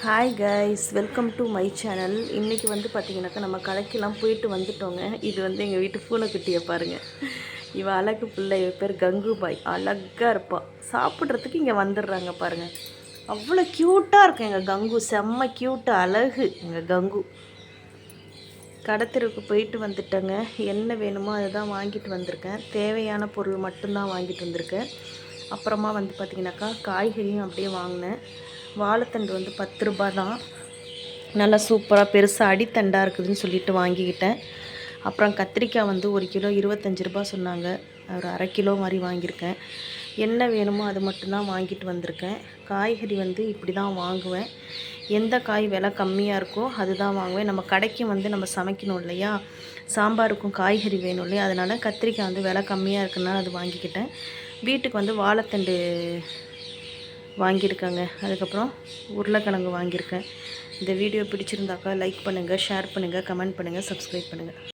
Hi guys welcome to my channel இன்றைக்கி வந்து பார்த்தீங்கன்னாக்கா நம்ம கடைக்கெல்லாம் போயிட்டு வந்துட்டோங்க. இது வந்து எங்கள் வீட்டு பூனைக்குட்டியை பாருங்கள் இவள் அழகு பிள்ளை இவ பேர் கங்குபாய். அழகாக இருப்பாள் சாப்பிட்றதுக்கு இங்கே வந்துடுறாங்க பாருங்கள் அவ்வளோ க்யூட்டாக இருக்கும் எங்கள் கங்கு. செம்ம க்யூட்டு அழகு எங்கள் கங்கு. கடத்திற்கு போயிட்டு வந்துட்டேங்க. என்ன வேணுமோ அதை தான் வாங்கிட்டு வந்திருக்கேன். தேவையான பொருள் மட்டும்தான் வாங்கிட்டு வந்திருக்கேன். அப்புறமா வந்து பார்த்திங்கனாக்கா காய்கறியும் அப்படியே வாங்கினேன். வாழைத்தண்டு வந்து பத்து ரூபா தான். நல்லா சூப்பராக பெருசாக அடித்தண்டாக இருக்குதுன்னு சொல்லிட்டு வாங்கிக்கிட்டேன். அப்புறம் கத்திரிக்காய் வந்து ஒரு கிலோ இருபத்தஞ்சி ரூபா சொன்னாங்க. ஒரு அரை கிலோ மாதிரி வாங்கியிருக்கேன். என்ன வேணுமோ அது மட்டும்தான் வாங்கிட்டு வந்திருக்கேன். காய்கறி வந்து இப்படி தான் வாங்குவேன். எந்த காய் விலை கம்மியாக இருக்கோ அதுதான் வாங்குவேன். நம்ம கடைக்கு வந்து நம்ம சமைக்கணும் இல்லையா? சாம்பாருக்கும் காய்கறி வேணும் இல்லையா? அதனால் கத்திரிக்காய் வந்து விலை கம்மியாக இருக்குன்னா அது வாங்கிக்கிட்டேன். வீட்டுக்கு வந்து வாழைத்தண்டு வாங்கியிருக்கேங்க. அதுக்கப்புறம் உருளைக்கிழங்கு வாங்கியிருக்கேன். இந்த வீடியோ பிடிச்சிருந்தாக்கா லைக் பண்ணுங்கள் ஷேர் பண்ணுங்கள் கமெண்ட் பண்ணுங்கள் சப்ஸ்கிரைப் பண்ணுங்கள்